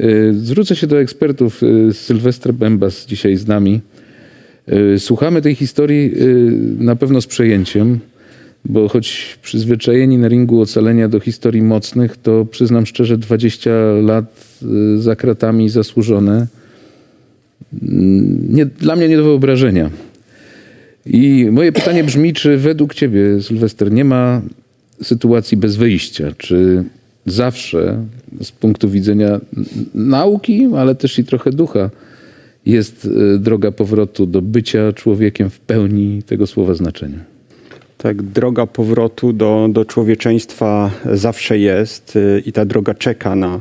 Y, Zwrócę się do ekspertów. Y, Sylwester Bębas dzisiaj z nami. Y, Słuchamy tej historii na pewno z przejęciem, bo choć przyzwyczajeni na ringu ocalenia do historii mocnych, to przyznam szczerze, 20 lat za kratami zasłużone. Mm, Nie, dla mnie nie do wyobrażenia. I moje pytanie brzmi, czy według Ciebie, Sylwester, nie ma sytuacji bez wyjścia? Czy zawsze z punktu widzenia nauki, ale też i trochę ducha, jest y, droga powrotu do bycia człowiekiem w pełni tego słowa znaczenia? Tak, droga powrotu do, do człowieczeństwa zawsze jest y, i ta droga czeka na,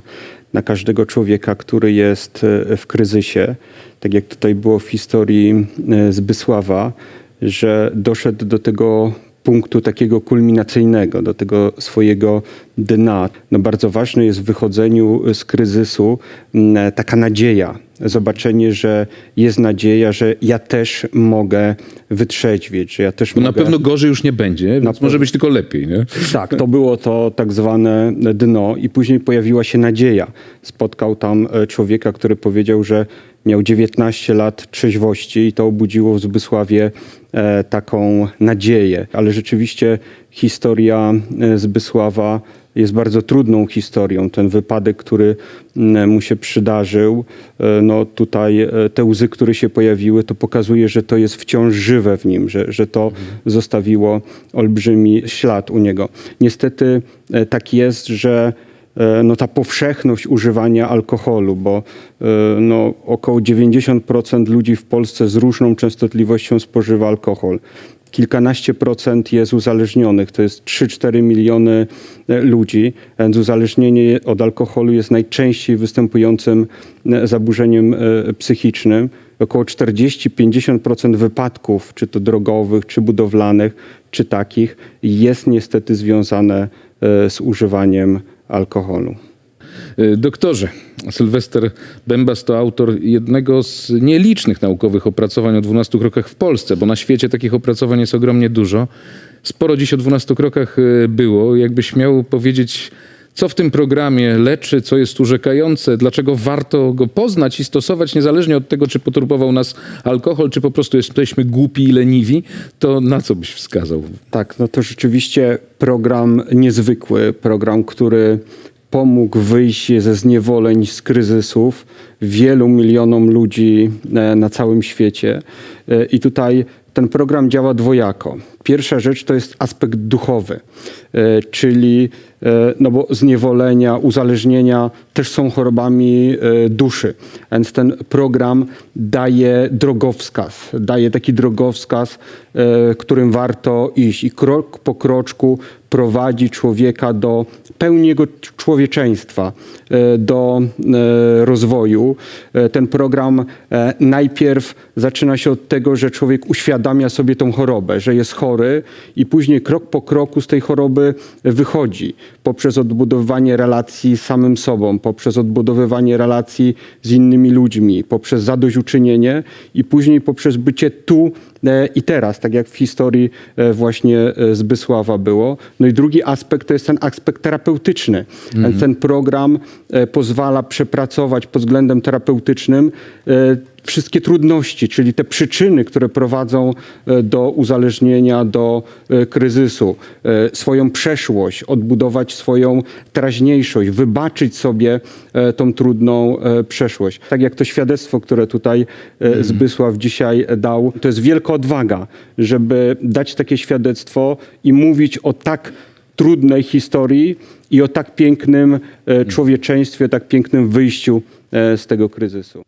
na każdego człowieka, który jest y, w kryzysie. Tak jak tutaj było w historii Zbysława, że doszedł do tego punktu takiego kulminacyjnego, do tego swojego dna. No bardzo ważne jest w wychodzeniu z kryzysu mm, taka nadzieja, zobaczenie, że jest nadzieja, że ja też mogę wytrzeźwieć, że ja też Bo na mogę... pewno gorzej już nie będzie, więc może być tylko lepiej. Nie? Tak, to było to tak zwane dno i później pojawiła się nadzieja. Spotkał tam e, człowieka, który powiedział, że miał 19 lat trzeźwości i to obudziło w Zbysławie e, taką nadzieję. Ale rzeczywiście historia e, Zbysława jest bardzo trudną historią. Ten wypadek, który mm, mu się przydarzył, e, no tutaj e, te łzy, które się pojawiły, to pokazuje, że to jest wciąż żywe w nim, że, że to zostawiło olbrzymi ślad u niego. Niestety e, tak jest, że no ta powszechność używania alkoholu, bo no, około 90% ludzi w Polsce z różną częstotliwością spożywa alkohol. Kilkanaście procent jest uzależnionych, to jest 3-4 miliony e, ludzi, więc uzależnienie od alkoholu jest najczęściej występującym e, zaburzeniem e, psychicznym. Około 40-50% wypadków, czy to drogowych, czy budowlanych, czy takich, jest niestety związane z używaniem alkoholu. Y, Doktorze, Sylwester Bębas to autor jednego z nielicznych naukowych opracowań o 12 krokach w Polsce, bo na świecie takich opracowań jest ogromnie dużo. Sporo dziś o 12 krokach y, było. Jakbyś miał powiedzieć, co w tym programie leczy, co jest urzekające, dlaczego warto go poznać i stosować, niezależnie od tego, czy poturbował nas alkohol, czy po prostu jesteśmy głupi i leniwi, to na co byś wskazał? Tak, no to rzeczywiście program niezwykły, program, który pomógł wyjść ze zniewoleń, z kryzysów wielu milionom ludzi e, na całym świecie. E, I tutaj ten program działa dwojako. Pierwsza rzecz to jest aspekt duchowy, e, czyli e, no bo zniewolenia, uzależnienia też są chorobami e, duszy. Więc ten program daje drogowskaz, daje taki drogowskaz, którym warto iść i krok po kroczku prowadzi człowieka do pełni jego człowieczeństwa, do rozwoju. Ten program najpierw zaczyna się od tego, że człowiek uświadamia sobie tą chorobę, że jest chory i później krok po kroku z tej choroby wychodzi poprzez odbudowywanie relacji z samym sobą, poprzez odbudowywanie relacji z innymi ludźmi, poprzez zadośćuczynienie i później poprzez bycie tu i teraz, tak jak w historii e, właśnie e, Zbysława było. No i drugi aspekt to jest ten aspekt terapeutyczny. Więc Ten program e, pozwala przepracować pod względem terapeutycznym e, wszystkie trudności, czyli te przyczyny, które prowadzą e, do uzależnienia, do e, kryzysu, e, swoją przeszłość, odbudować swoją teraźniejszość, wybaczyć sobie e, tą trudną e, przeszłość. Tak jak to świadectwo, które tutaj e, Zbysław dzisiaj dał, to jest odwaga, żeby dać takie świadectwo i mówić o tak trudnej historii i o tak pięknym e, człowieczeństwie, tak pięknym wyjściu e, z tego kryzysu.